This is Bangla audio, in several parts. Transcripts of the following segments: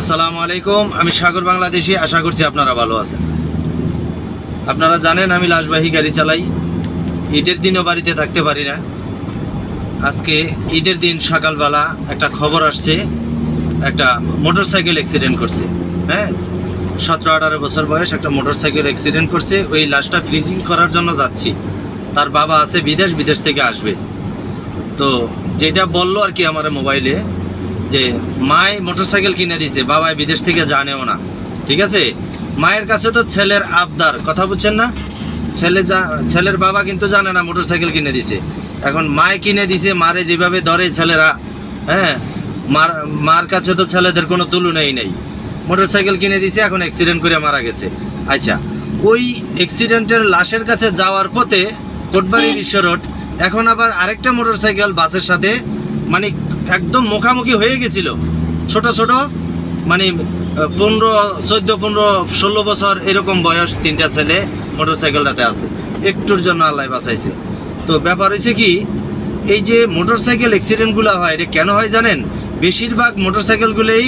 আসসালামু আলাইকুম, আমি সাগর বাংলাদেশি, আশা করছি আপনারা ভালো আছেন। আপনারা জানেন আমি লাশবাহী গাড়ি চালাই, ঈদের দিনও বাড়িতে থাকতে পারি না। আজকে ঈদের দিন সকালবেলা একটা খবর আসছে, একটা মোটর সাইকেল অ্যাক্সিডেন্ট করছে। হ্যাঁ? সতেরো, আঠারো বছর বয়স একটা মোটর সাইকেল অ্যাক্সিডেন্ট করছে, ওই লাশটা ফ্রিজিং করার জন্য যাচ্ছি। তার বাবা আছে, বিদেশ বিদেশ থেকে আসবে। তো যেটা বলল আর কি আমার মোবাইলে যে মায় মোটরসাইকেল কিনে দিছে, বাবাই বিদেশ থেকে জানেও না। ঠিক আছে? মায়ের কাছে তো ছেলের আবদার, কথা বুঝছেন না? ছেলে যা, ছেলের বাবা কিন্তু জানে না মোটরসাইকেল কিনে দিছে। এখন মায় কিনে দিছে, মারে যেভাবে ধরে ছেলেরা হ্যাঁ? মার মার কাছে তো ছেলেদের কোনো তুলনাই নেই। মোটরসাইকেল কিনে দিছে, এখন অ্যাক্সিডেন্ট করে মারা গেছে। আচ্ছা ওই অ্যাক্সিডেন্টের লাশের কাছে যাওয়ার পথে কোটবাড়ি বিশ্ব রোড, এখন আবার আরেকটা মোটরসাইকেল বাসের সাথে মানে একদম মুখামুখি হয়ে গেছিল। ছোট ছোট মানে পনেরো, চোদ্দ, পনেরো, ষোলো বছর এরকম বয়স তিনটা ছেলে মোটরসাইকেলটাতে আছে। একটুর জন্য আল্লাহ বাঁচাইছে। তো ব্যাপার হয়েছে কি, এই যে মোটরসাইকেল অ্যাক্সিডেন্টগুলো হয়, এটা কেন হয় জানেন? বেশিরভাগ মোটরসাইকেলগুলোই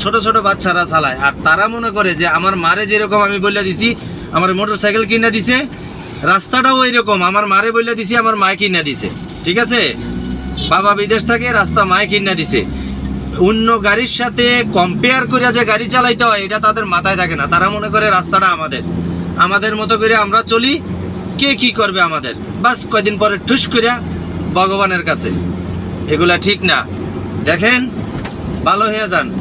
ছোট ছোট বাচ্চারা চালায়। আর তারা মনে করে যে, আমার মারে যেরকম আমি বলে দিছি, আমার মোটরসাইকেল কিনে দিছে, রাস্তাটাও এরকম আমার মারে বলে দিছি, আমার মায় কিনে দিছে। ঠিক আছে? বাবা বিদেশ থেকে রাস্তা মায় কিনে দিছে। অন্য গাড়ির সাথে কম্পেয়ার করে যে গাড়ি চালাইতে হয়, এটা তাদের মাথায় থাকে না। তারা মনে করে রাস্তাটা আমাদের। আমাদের মতো করে আমরা চলি, কে কি করবে আমাদের? বাস কয়দিন পরে ঠুস করে ভগবানের কাছে। এগুলা ঠিক না। দেখেন, ভালো হয়ে যান।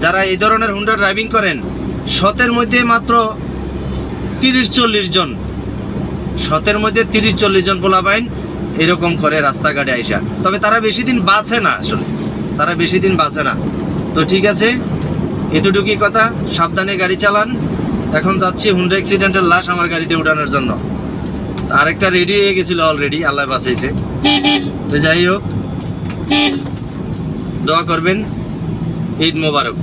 যারা এই ধরনের হুন্ডা ড্রাইভিং করেন, শতের মধ্যে মাত্র তিরিশ চল্লিশ জন, শতের মধ্যে তিরিশ চল্লিশ জন পোলা পোলাবাইন এরকম করে রাস্তাঘাটে আইসা। তবে তারা বেশি দিন বাঁচে না আসলে। তারা বেশি দিন বাঁচে না। তো ঠিক আছে, এতটুকুই কথা। সাবধানে গাড়ি চালান। এখন যাচ্ছি হুন্ডা অ্যাক্সিডেন্টের লাশ আমার গাড়িতে উঠানোর জন্য। আরেকটা রেডি হয়ে গেছিল অলরেডি আল্লাহ বাঁচাইছে। তো যাই হোক, দোয়া করবেন। ঈদ মোবারক।